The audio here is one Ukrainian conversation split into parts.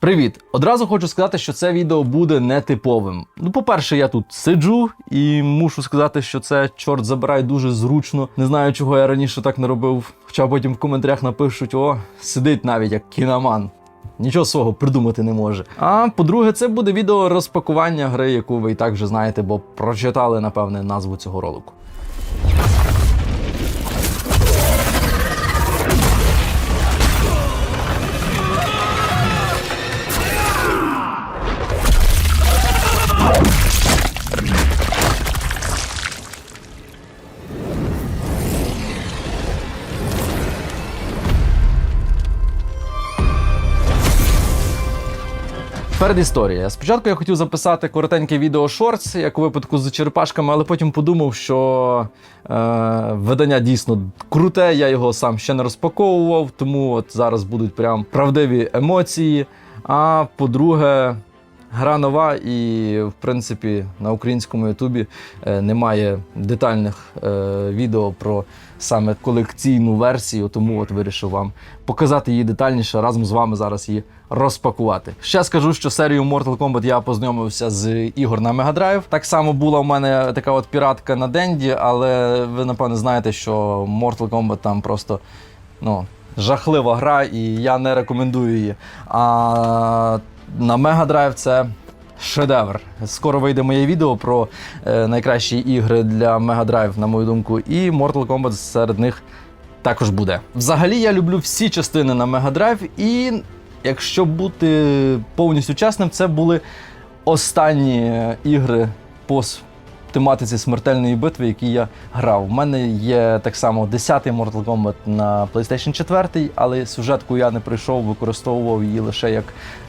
Привіт! Одразу хочу сказати, що це відео буде нетиповим. Ну, по-перше, я тут сиджу і мушу сказати, що це чорт забирай дуже зручно. Не знаю, чого я раніше так не робив. Хоча потім в коментарях напишуть: о, сидить навіть як кіноман. Нічого свого придумати не може. А по-друге, це буде відео розпакування гри, яку ви і так вже знаєте, бо прочитали, напевне, назву цього ролику. Передісторія. Спочатку я хотів записати коротеньке відео шортс, як у випадку з черепашками, але потім подумав, що е, видання дійсно круте, я його сам ще не розпаковував, тому от зараз будуть прям правдиві емоції. А по-друге, гра нова, і в принципі на українському Ютубі е, немає детальних е, відео про саме колекційну версію, тому от вирішив вам показати її детальніше, разом з вами зараз її розпакувати. Ще скажу, що серію Mortal Kombat я познайомився з ігор на Drive. Так само була у мене така от піратка на Денді, але ви напевно знаєте, що Mortal Kombat там просто ну, жахлива гра, і я не рекомендую її. А на Drive це шедевр. Скоро вийде моє відео про е, найкращі ігри для Mega Drive, на мою думку, і Mortal Kombat серед них також буде. Взагалі я люблю всі частини на Mega Drive, і якщо бути повністю чесним, це були останні е, ігри по тематиці смертельної битви, які я грав. У мене є так само 10-й Mortal Kombat на PlayStation 4, але сюжетку я не прийшов, використовував її лише як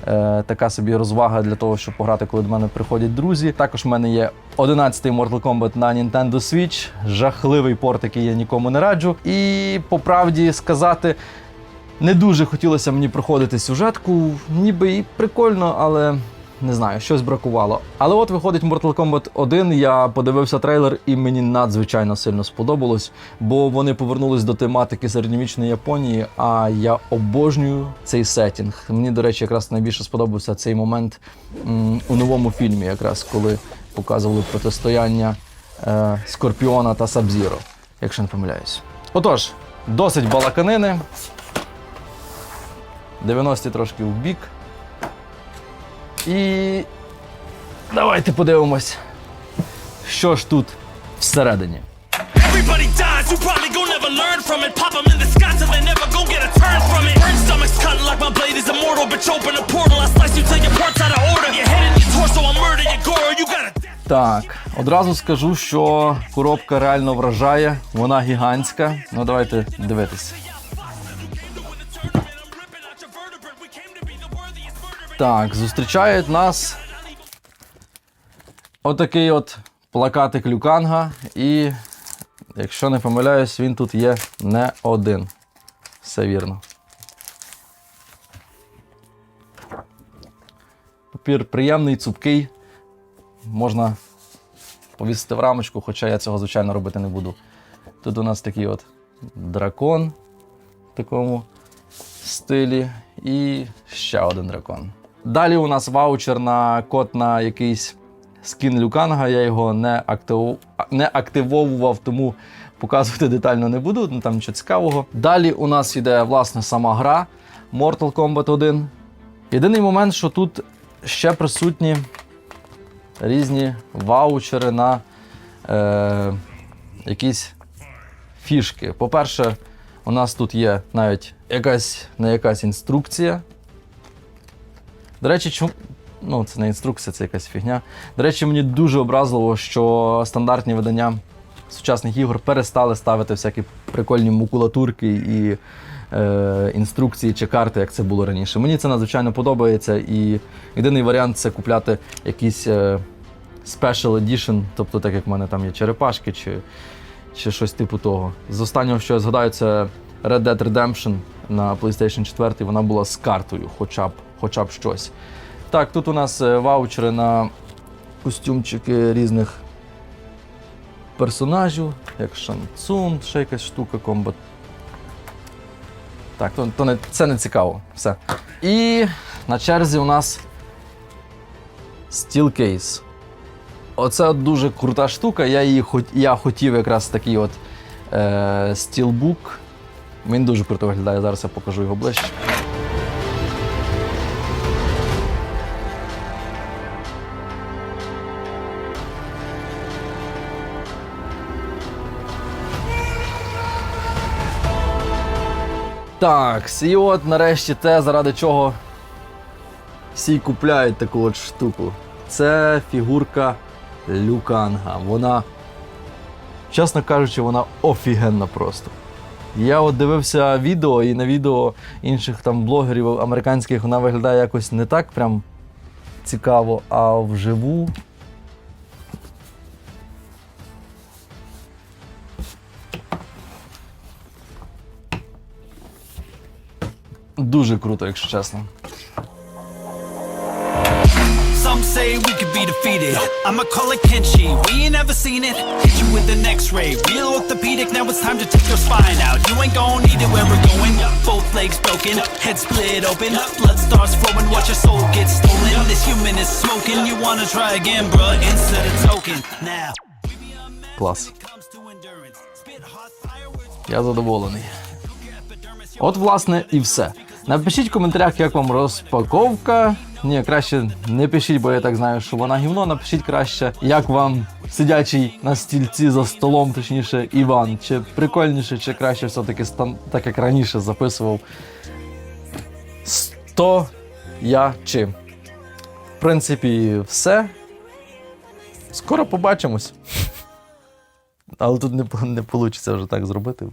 е, така собі розвага для того, щоб пограти, коли до мене приходять друзі. Також в мене є 11-й Mortal Kombat на Nintendo Switch, жахливий порт, який я нікому не раджу. І по правді сказати. Не дуже хотілося мені проходити сюжетку, ніби і прикольно, але не знаю, щось бракувало. Але от виходить Mortal Kombat 1, я подивився трейлер, і мені надзвичайно сильно сподобалось, бо вони повернулись до тематики середньовічної Японії, а я обожнюю цей сетінг. Мені, до речі, якраз найбільше сподобався цей момент м, у новому фільмі, якраз коли показували протистояння е, Скорпіона та Сабзіро, якщо не помиляюсь. Отож, досить балаканини. 90 трошки в бік. І давайте подивимось, що ж тут всередині. Everybody dies, you probably gon' never learn from it. Pop 'em in the sky till they never gon' get a turn from it. Burn stomachs cutting like my blade is immortal. Bitch, open a portal, I slice you till your parts out of order. Your head in your torso, I murder your gore. You gotta Так, одразу скажу, що коробка реально вражає, вона гігантська. Ну давайте дивитися. Так, зустрічають нас отакий от плакатик Люканга, і, якщо не помиляюсь, він тут є не один. Все вірно. Папір приємний, цупкий. Можна повісити в рамочку, хоча я цього, звичайно, робити не буду. Тут у нас такий от дракон в такому стилі і ще один дракон. Далі у нас ваучер на код на якийсь скін Люканга. Я його не, актив... не активовував, тому показувати детально не буду, ну там нічого цікавого. Далі у нас йде власне сама гра Mortal Kombat 1. Єдиний момент, що тут ще присутні різні ваучери на е, якісь фішки. По-перше, у нас тут є навіть якась не якась інструкція. До речі, чому. Ну, це не інструкція, це якась фігня. До речі, мені дуже образливо, що стандартні видання сучасних ігор перестали ставити всякі прикольні макулатурки і е, інструкції чи карти, як це було раніше. Мені це надзвичайно подобається, і єдиний варіант це купляти якийсь е, Special Edition, тобто так як в мене там є черепашки чи, чи щось типу того. З останнього, що я згадаю, це Red Dead Redemption на PlayStation 4, вона була з картою, хоча б, хоча б щось. Так, тут у нас е, ваучери на костюмчики різних персонажів, як Шанцун, ще якась штука, комбат. Так, то, то не, це не цікаво. Все. І на черзі у нас Steelcase. Оце дуже крута штука. Я її я хотів якраз такий от е... Steelbook. Він дуже круто виглядає. Зараз я покажу його ближче. Так, і от нарешті те, заради чого всі купляють таку от штуку. Це фігурка Люканга. Вона, чесно кажучи, вона офігенна просто. Я от дивився відео, і на відео інших там блогерів американських вона виглядає якось не так прям цікаво, а вживу. Дуже круто, якщо чесно. Some say we could be defeated. I'ma call it Kenshi. We ain't never seen it. Hit you with an X-ray. Real orthopedic. Now it's time to take your spine out. You ain't gon' need it where we're going. Both legs broken, head split open. Blood starts flowing. Watch your soul get stolen. This human is smoking. You wanna try again, bruh? Instead of token. Now. Клас. Я задоволений. От, власне, і все. Напишіть в коментарях, як вам розпаковка. Ні, краще не пишіть, бо я так знаю, що вона гівно. Напишіть краще, як вам сидячий на стільці за столом, точніше, Іван. Чи прикольніше, чи краще все-таки стан... так як раніше записував. Сто я чи. В принципі, все. Скоро побачимось. Але тут не, не вийде вже так зробити.